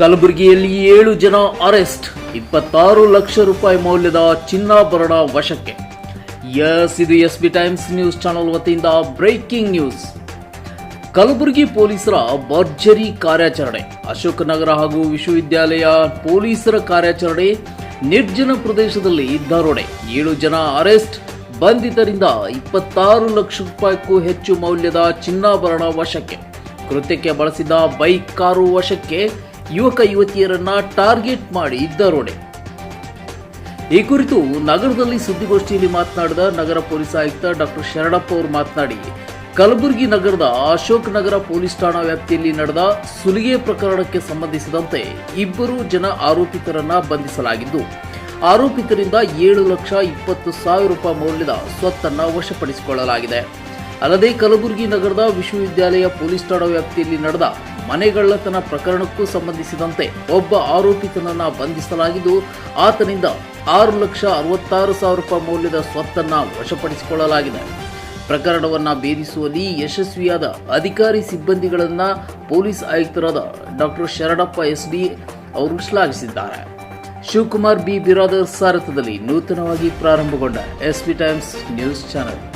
ಕಲಬುರಗಿಯಲ್ಲಿ ಏಳು ಜನ ಅರೆಸ್ಟ್, ಇಪ್ಪತ್ತಾರು ಲಕ್ಷ ರೂಪಾಯಿ ಮೌಲ್ಯದ ಚಿನ್ನಾಭರಣ ವಶಕ್ಕೆ. ಎಸ್, ಇದು S B Times news channel ವತಿಯಿಂದ ಬ್ರೇಕಿಂಗ್ ನ್ಯೂಸ್. ಕಲಬುರಗಿ ಪೊಲೀಸರ ಭರ್ಜರಿ ಕಾರ್ಯಾಚರಣೆ. ಅಶೋಕನಗರ ಹಾಗೂ ವಿಶ್ವವಿದ್ಯಾಲಯ ಪೊಲೀಸರ ಕಾರ್ಯಾಚರಣೆ ನಿರ್ಜನ ಪ್ರದೇಶದಲ್ಲಿ ದರೋಡೆ ಏಳು ಜನ ಅರೆಸ್ಟ್, ಬಂಧಿತರಿಂದ ಇಪ್ಪತ್ತಾರು ಲಕ್ಷ ರೂಪಾಯಿಗೂ ಹೆಚ್ಚು ಮೌಲ್ಯದ ಚಿನ್ನಾಭರಣ ವಶಕ್ಕೆ. ಕೃತ್ಯಕ್ಕೆ ಬಳಸಿದ ಬೈಕ್ ಕಾರು ವಶಕ್ಕೆ ಯುವಕ ಯುವತಿಯರನ್ನ ಟಾರ್ಗೆಟ್ ಮಾಡಿ ದರೋಡೆ. ಈ ಕುರಿತು ನಗರದಲ್ಲಿ ಸುದ್ದಿಗೋಷ್ಠಿಯಲ್ಲಿ ಮಾತನಾಡಿದ ನಗರ ಪೊಲೀಸ್ ಆಯುಕ್ತ ಡಾಕ್ಟರ್ ಶರಣಪ್ಪ ಅವರು ಮಾತನಾಡಿ, ಕಲಬುರಗಿ ನಗರದ ಅಶೋಕ್ ನಗರ ಪೊಲೀಸ್ ಠಾಣಾ ವ್ಯಾಪ್ತಿಯಲ್ಲಿ ನಡೆದ ಸುಲಿಗೆ ಪ್ರಕರಣಕ್ಕೆ ಸಂಬಂಧಿಸಿದಂತೆ ಇಬ್ಬರು ಜನ ಆರೋಪಿತರನ್ನ ಬಂಧಿಸಲಾಗಿದ್ದು, ಆರೋಪಿತರಿಂದ ಏಳು ಲಕ್ಷ ಇಪ್ಪತ್ತು ಸಾವಿರ ರೂಪಾಯಿ ಮೌಲ್ಯದ ಸ್ವತ್ತನ್ನ ವಶಪಡಿಸಿಕೊಳ್ಳಲಾಗಿದೆ. ಅಲ್ಲದೆ ಕಲಬುರಗಿ ನಗರದ ವಿಶ್ವವಿದ್ಯಾಲಯ ಪೊಲೀಸ್ ಠಾಣಾ ವ್ಯಾಪ್ತಿಯಲ್ಲಿ ನಡೆದ ಮನೆಗಳ್ಳತನ ಪ್ರಕರಣಕ್ಕೂ ಸಂಬಂಧಿಸಿದಂತೆ ಒಬ್ಬ ಆರೋಪಿತನನ್ನ ಬಂಧಿಸಲಾಗಿದ್ದು, ಆತನಿಂದ ಆರು ಲಕ್ಷ ಅರವತ್ತಾರು ಸಾವಿರ ರೂಪಾಯಿ ಮೌಲ್ಯದ ಸ್ವತ್ತನ್ನ ವಶಪಡಿಸಿಕೊಳ್ಳಲಾಗಿದೆ. ಪ್ರಕರಣವನ್ನ ಭೇದಿಸುವಲ್ಲಿ ಯಶಸ್ವಿಯಾದ ಅಧಿಕಾರಿ ಸಿಬ್ಬಂದಿಗಳನ್ನ ಪೊಲೀಸ್ ಆಯುಕ್ತರಾದ ಡಾಕ್ಟರ್ ಶರಣಪ್ಪ ಎಸ್ ಡಿ ಅವರು ಶ್ಲಾಘಿಸಿದ್ದಾರೆ. ಶಿವಕುಮಾರ್ ಬಿ. ಬಿರಾದರ್ ಸಾರಥ್ಯದಲ್ಲಿ ನೂತನವಾಗಿ ಪ್ರಾರಂಭಗೊಂಡ S B Times news channel.